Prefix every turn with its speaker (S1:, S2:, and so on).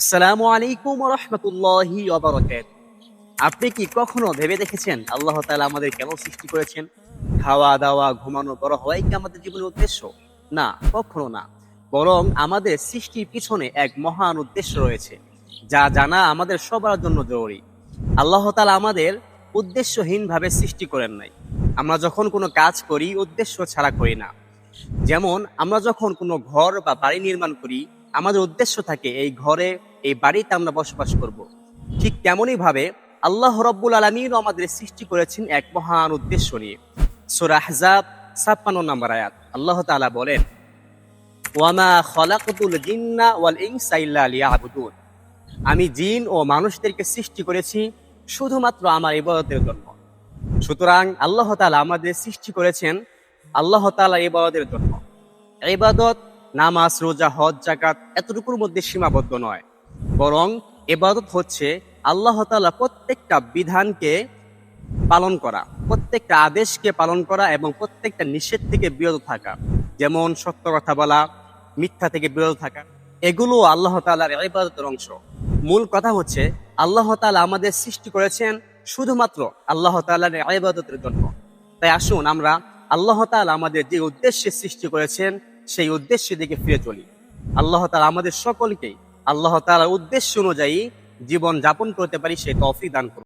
S1: আসসালামু আলাইকুম রহমতুল্লাহি আপনি কি কখনো ভেবে দেখেছেন আল্লাহ তাআলা আমাদের কেন সৃষ্টি করেছেন? খাওয়া দাওয়া, ঘুমানো বড় হওয়াই কি আমাদের জীবনের উদ্দেশ্য? না, কখনো না। বরং আমাদের সৃষ্টির পিছনে এক মহান উদ্দেশ্য রয়েছে, যা জানা আমাদের সবার জন্য জরুরি। আল্লাহ তাআলা আমাদের উদ্দেশ্যহীনভাবে সৃষ্টি করেন নাই। আমরা যখন কোনো কাজ করি, উদ্দেশ্য ছাড়া করি না। যেমন, আমরা যখন কোনো ঘর বা বাড়ি নির্মাণ করি আমাদের উদ্দেশ্য থাকে এই ঘরে, এই বাড়িতে আমরা বসবাস করব। ঠিক তেমনই ভাবে আল্লাহ রব্বুল আলমিনও আমাদের সৃষ্টি করেছেন এক মহান উদ্দেশ্য নিয়ে। সুরা ছাপ্পান্ন নম্বর আয়াত। আল্লাহ তাআলা বলেন ওয়াল লিয়াবুদুন। আমি জিন ও মানুষদেরকে সৃষ্টি করেছি শুধুমাত্র আমার ইবাদতের জন্য। সুতরাং আল্লাহ তাআলা আমাদের সৃষ্টি করেছেন আল্লাহ তাআলা ইবাদতের জন্য। ইবাদত নামাজ, রোজা, হজ জাকাত এতটুকুর মধ্যে সীমাবদ্ধ নয়। বরং এবাদত হচ্ছে আল্লাহ তাআলা প্রত্যেকটা বিধানকে পালন করা, প্রত্যেকটা আদেশকে পালন করা এবং প্রত্যেকটা নিষেধ থেকে বিরত থাকা। যেমন সত্য কথা বলা, মিথ্যা থেকে বিরত থাকা, এগুলো আল্লাহ তাআলার ইবাদতের অংশ। মূল কথা হচ্ছে আল্লাহ তালা আমাদের সৃষ্টি করেছেন শুধুমাত্র আল্লাহ তাআলার ইবাদতের জন্য। তাই আসুন আমরা আল্লাহ তাআলা আমাদের যে উদ্দেশ্যে সৃষ্টি করেছেন সেই উদ্দেশ্যের দিকে ফিরে চলি। আল্লাহ তালা আমাদের সকলকে আল্লাহ তালার উদ্দেশ্য অনুযায়ী জীবন যাপন করতে পারি, সেই তফি দান করুন।